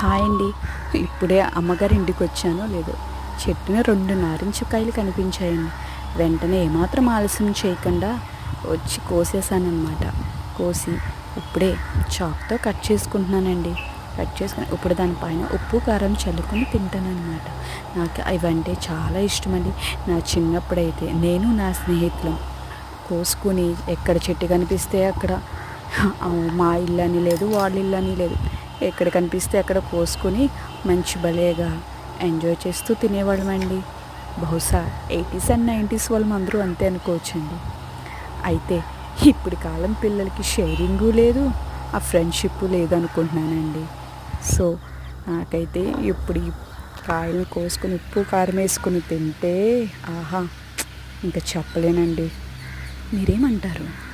Hi అండి ఇప్పుడే అమ్మగారి ఇంటికి వచ్చానో లేదో. చెట్టున రెండు నారింజకాయలు కనిపించాయండి. వెంటనే ఏమాత్రం ఆలస్యం చేయకుండా వచ్చి కోసేసానమాట కోసి ఇప్పుడే చాక్తో కట్ చేసుకుంటున్నానండి. కట్ చేసుకుని ఇప్పుడు దానిపైన ఉప్పు కారం చల్లుకొని తింటానన్నమాట. నాకు ఇవంటే చాలా ఇష్టమండి. నా చిన్నప్పుడైతే నేను నా స్నేహితులం. కోసుకుని ఎక్కడ చెట్టు కనిపిస్తే అక్కడ. మా ఇల్లు అని లేదు వాళ్ళ ఇల్లు అని లేదు. ఎక్కడ కనిపిస్తే అక్కడ కోసుకుని మంచి భలేగా ఎంజాయ్ చేస్తూ తినేవాళ్ళమండి. బహుశా ఎయిటీస్ అండ్ నైంటీస్ వాళ్ళు అందరూ అంతే అనుకోవచ్చండి. అయితే ఇప్పుడు కాలం పిల్లలకి షేరింగు లేదు ఆ ఫ్రెండ్షిప్ లేదు అనుకుంటున్నానండి. సో నాకైతే ఇప్పుడు కాయలు కోసుకొని ఉప్పు కారం వేసుకుని తింటే ఆహా ఇంకా చెప్పలేనండి. మీరేమంటారు?